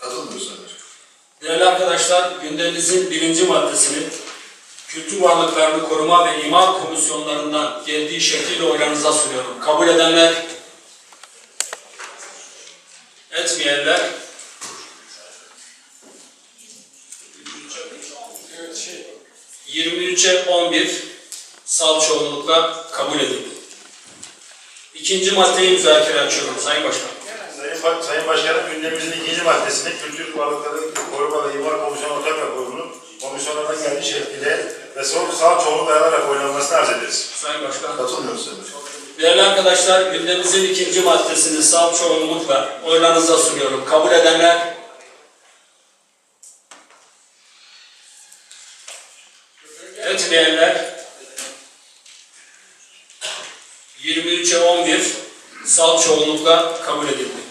Katılmıyoruz. Değerli arkadaşlar, gündemimizin birinci maddesini kültür varlıklarını koruma ve imar komisyonlarından geldiği şekliyle oylarınıza sunuyorum. Kabul edenler, etmeyenler, 23'e 11 sal çoğunlukla kabul edildi. İkinci maddeyi müzakere açıyorum Sayın Başkan. Sayın, Ba- Sayın Başkanım gündemimizin ikinci maddesini Kültür Varlıkları Koruma ve İmar Komisyonu Ortak Raporu'nun komisyonlardan geldiği şekliyle ve son sağ çoğunlukla dayanarak oylanmasını arz ederiz. Sayın Başkan. Katılmıyoruz Sayın Başkan. Değerli arkadaşlar, gündemimizin ikinci maddesini sağ çoğunlukla oylarınıza sunuyorum. Kabul edenler, etmeyenler, 23'e 11 sal çoğunlukla kabul edildi.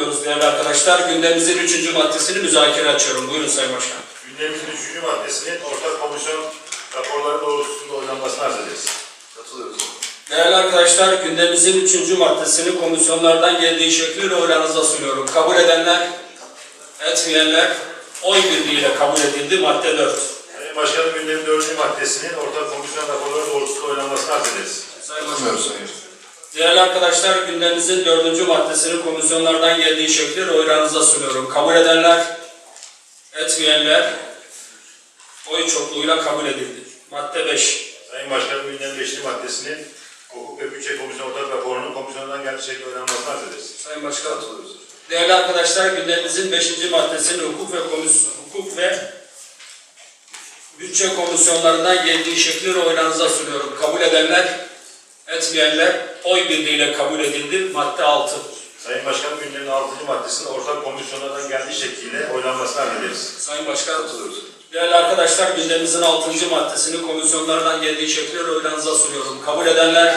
Ediyoruz değerli arkadaşlar. Gündemimizin üçüncü maddesini müzakere açıyorum. Buyurun Sayın Başkan. Gündemimizin üçüncü maddesinin ortak komisyon raporları doğrultusunda oylanmasını arz ederiz. Katılıyoruz. Değerli arkadaşlar, gündemimizin üçüncü maddesini komisyonlardan geldiği şekliyle oylarınıza sunuyorum. Kabul edenler, etmeyenler oy birliğiyle kabul edildi. Madde 4. Sayın Başkanım gündemin dördüncü maddesinin ortak komisyon raporları doğrultusunda oylanmasını arz ederiz. Sayın Başkan. Katılmıyoruz Sayın Başkan. Değerli arkadaşlar, gündemimizin dördüncü maddesini komisyonlardan geldiği şekliyle oylarınıza sunuyorum. Kabul edenler, etmeyenler oy çokluğuyla kabul edildi. Madde 5. Sayın Başkanım gündemin beşinci maddesinin Hukuk ve Bütçe Komisyonu Ortak Raporu'nun komisyondan geldiği şekliyle oylanmasını arz ederiz. Sayın Başkan. Katılıyoruz. Değerli arkadaşlar, gündemimizin 5. maddesini hukuk ve komis hukuk ve bütçe komisyonlarından geldiği şekliyle oylarınıza sunuyorum. Kabul edenler, etmeyenler oy birliğiyle kabul edildi. Madde 6. Sayın Başkanım gündemin altıncı maddesinin ortak komisyonlardan geldiği şekliyle oylanmasını arz ederiz. Sayın Başkan, Katılıyoruz. değerli arkadaşlar, gündemimizin 6. maddesini komisyonlardan geldiği şekliyle oylarınıza sunuyorum. Kabul edenler,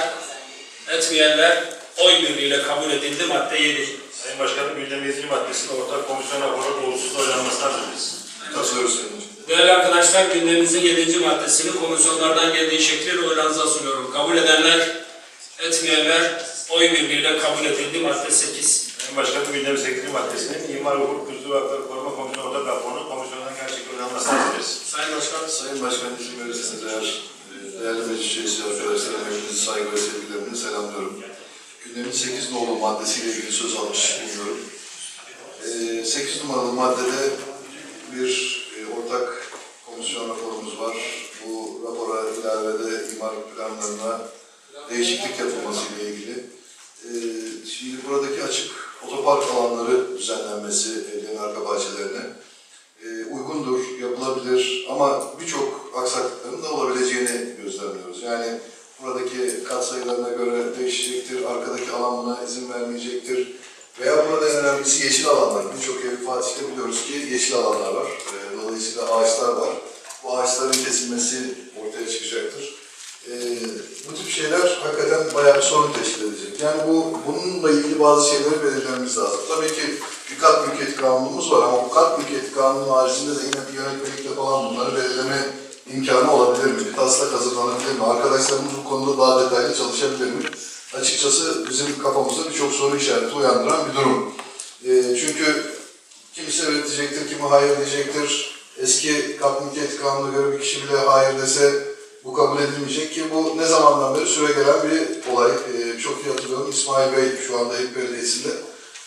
etmeyenler oy birliğiyle kabul edildi. Madde 7. Sayın Başkanım gündemin yedinci maddesinin ortak komisyon raporu doğrultusunda oylanmasını arz ederiz. Katılıyoruz Sayın Başkan. Değerli arkadaşlar, gündemimizin 7. maddesini komisyonlardan geldiği şekliyle oylarınıza sunuyorum. Kabul edenler, etmeyenler oy birliğiyle kabul edildi. Madde 8. Sayın Başkanım gündemin sekizinci maddesinin İmar Hukuk Kültür ve Hakları Koruma Komisyonu Ortak Raporu'nun komisyondan arz ederiz. Sayın Başkan, Sayın Başkan izin verirseniz eğer e, değerli meclis üyesi arkadaşlarım hepinizi saygı ve sevgilerimle selamlıyorum. Gündemin 8 nolu maddesiyle ilgili söz almış bulunuyorum. E, 8 numaralı maddede bir e, ortak komisyon raporumuz var. Bu rapora ilavede imar planlarına değişiklik yapılması ile ilgili. E, şimdi buradaki açık otopark alanları düzenlenmesi evlerin arka bahçelerine e, uygundur, yapılabilir ama birçok aksaklıkların da olabileceğini gözlemliyoruz. Yani buradaki katsayılarına göre değişecektir, arkadaki alan buna izin vermeyecektir. Veya burada en önemlisi yeşil alanlar. Birçok ev Fatih'te biliyoruz ki yeşil alanlar var. E, dolayısıyla ağaçlar var. Bu ağaçların kesilmesi ortaya çıkacaktır. E, bu tip şeyler hakikaten bayağı bir sorun teşkil edecek. Yani bu bununla ilgili bazı şeyleri belirlememiz lazım. Tabii ki bir kat mülkiyet kanunumuz var ama bu kat mülkiyet kanunu haricinde de yine bir yönetmelikle falan bunları belirleme imkanı olabilir mi? Bir taslak hazırlanabilir mi? Arkadaşlarımız bu konuda daha detaylı çalışabilir mi? Açıkçası bizim kafamızda birçok soru işareti uyandıran bir durum. Ee, çünkü kimisi evet diyecektir, kimi hayır diyecektir. Eski kat mülkiyet kanununa göre bir kişi bile hayır dese bu kabul edilmeyecek ki bu ne zamandan beri süre gelen bir olay. Ee, çok iyi hatırlıyorum İsmail Bey şu anda Eyüp Belediyesi'nde.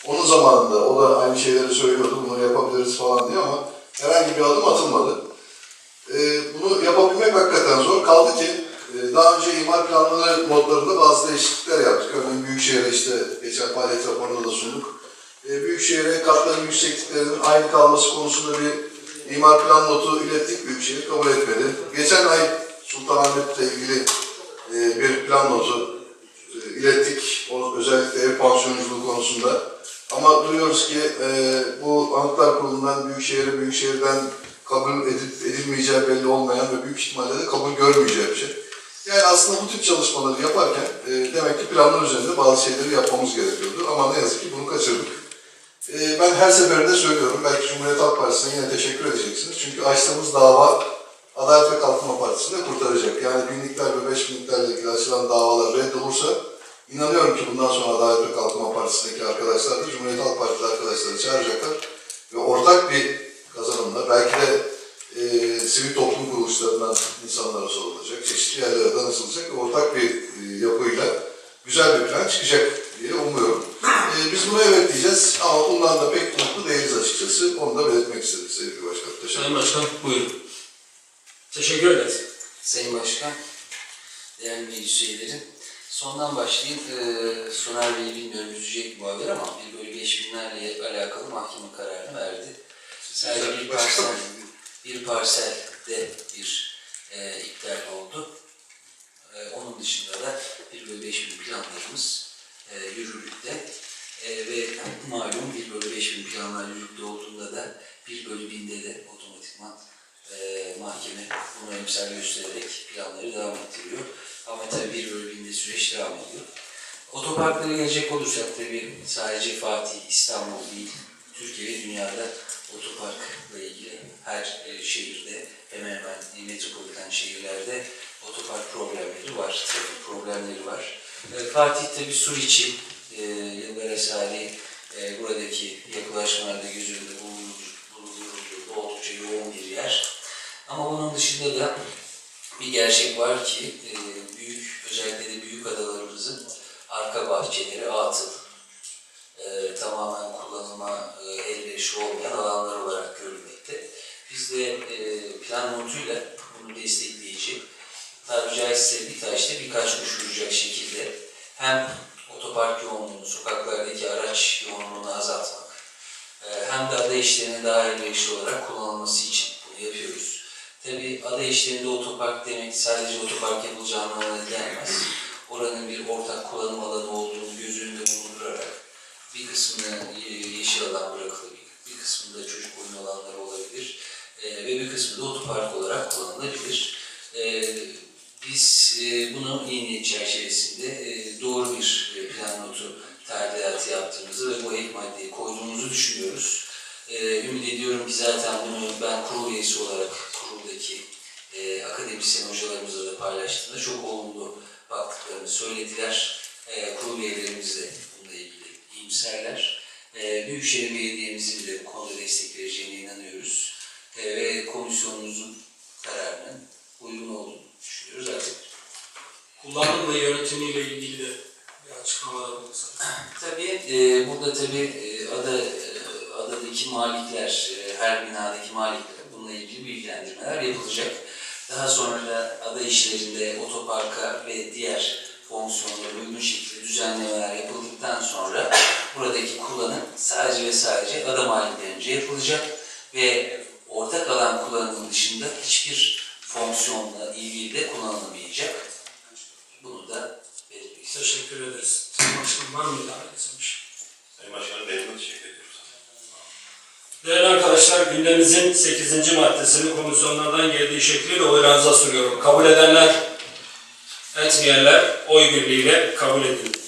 Onun zamanında o da aynı şeyleri söylüyordu, bunu yapabiliriz falan diye ama herhangi bir adım atılmadı. Ee, bunu yapabilmek hakikaten zor. Kaldı ki e, daha önce imar planları modlarında bazı değişiklikler yaptık. Örneğin Büyükşehir'e işte geçen faaliyet raporunda da sunduk. E, Büyükşehir'e katların yüksekliklerinin aynı kalması konusunda bir imar plan notu ilettik. Büyükşehir kabul etmedi. Geçen ay Sultanahmet'le ilgili e, bir plan notu e, ilettik. O, özellikle ev pansiyonculuğu konusunda. Ama duyuyoruz ki e, bu Anıtlar Kurulu'ndan Büyükşehir'e, Büyükşehir'den kabul edip edilmeyeceği belli olmayan ve büyük ihtimalle de kabul görmeyeceği bir şey. Yani aslında bu tip çalışmaları yaparken e, demek ki planlar üzerinde bazı şeyleri yapmamız gerekiyordu. Ama ne yazık ki bunu kaçırdık. E, ben her seferinde söylüyorum, belki Cumhuriyet Halk Partisi'ne yine teşekkür edeceksiniz. Çünkü açtığımız dava Adalet ve Kalkınma Partisi'ni de kurtaracak. Yani binlikler ve beş binliklerle ilgili açılan davalar reddolursa inanıyorum ki bundan sonra Adalet ve Kalkınma Partisi'ndeki arkadaşlar da Cumhuriyet Halk Partili arkadaşları çağıracaklar ve ortak bir kazanımla belki de e, sivil toplum kuruluşlarından insanlara sorulacak, çeşitli yerlere danışılacak ve ortak bir e, yapıyla güzel bir plan çıkacak diye umuyorum. E, biz buna evet diyeceğiz ama bundan da pek mutlu değiliz açıkçası. Onu da belirtmek istedim sevgili başkanım. Teşekkür Sayın Başkan buyurun. Teşekkür ederiz. Sayın Başkan, değerli meclis üyeleri. Sondan başlayayım. Ee, Soner Bey bilmiyorum üzecek bu haber ama bir bölü beş binlerle alakalı mahkeme kararını verdi. Sadece bir parsel, bir parselde bir e, iptal oldu. E, onun dışında da bir bölü beş bin planlarımız e, yürürlükte. E, ve malum bir bölü beş bin planlar yürürlükte olduğunda da bir bölü binde de otomatikman e, mahkeme bunu emsal göstererek planları devam ettiriyor. Ama tabii bir bölü binde süreç devam ediyor. Otoparklara gelecek olursak tabii sadece Fatih, İstanbul değil, Türkiye ve dünyada otoparkla ilgili her e, şehirde hemen hemen metropoliten şehirlerde otopark problemleri var, trafik problemleri var. E, Fatih tabii sur için e, yıllar esali e, buradaki yapılaşmalarda göz önünde bulundur- bulundurulduğu oldukça yoğun bir yer. Ama bunun dışında da bir gerçek var ki e, büyük, özellikle de büyük adalarımızın arka bahçeleri atıl. E, tamamen kullanıma e, elverişli olmayan alanlar olarak görülmekte. Biz de e, plan notuyla bunu destekleyici, tabiri caizse bir taşla birkaç kuş vuracak şekilde hem otopark yoğunluğunu, sokaklardaki araç yoğunluğunu azaltmak, hem de ada işlerine daha elverişli olarak kullanılması için Tabii ada işlerinde otopark demek sadece otopark yapılacağı anlamına gelmez. Oranın bir ortak kullanım alanı olduğunu göz bulundurarak bir kısmını yeşil alan bırakılabilir, bir kısmında çocuk oyun alanları olabilir ve bir kısmı da otopark olarak kullanılabilir. E, biz e, bunu iyi niyet çerçevesinde e, doğru bir e, plan notu tadilatı yaptığımızı ve bu ek maddeyi koyduğumuzu düşünüyoruz. E, ümit ediyorum ki zaten bunu ben kurul üyesi olarak kuruldaki e, akademisyen hocalarımızla da paylaştığımda çok olumlu baktıklarını söylediler. E, kurul üyelerimiz de bununla ilgili iyimserler. E, Büyükşehir Belediye'mizin de bu konuda destek vereceğine inanıyoruz. E, ve komisyonumuzun kararının uygun olduğunu düşünüyoruz artık. Kullanım ve yönetimiyle ilgili de bir açıklamada bulunsak. Tabii e, burada tabii e, ada e, adadaki malikler, e, her binadaki malikler bununla ilgili bilgilendirmeler yapılacak. Daha sonra da ada işlerinde otoparka ve diğer fonksiyonlara uygun şekilde düzenlemeler yapıldıktan sonra buradaki kullanım sadece ve sadece ada maliklerince yapılacak ve ortak alan kullanımının dışında hiçbir fonksiyonla ilgili de kullanılamayacak. Bunu da belirtmek istiyorum. Teşekkür ederiz. Sayın Başkanım var mı ilave edeceğim bir şey? Sayın Başkanım benim de teşekkür ediyorum. Değerli gündemimizin 8. maddesini komisyonlardan geldiği şekliyle oylarınıza sunuyorum. Kabul edenler, etmeyenler oy birliğiyle kabul edildi.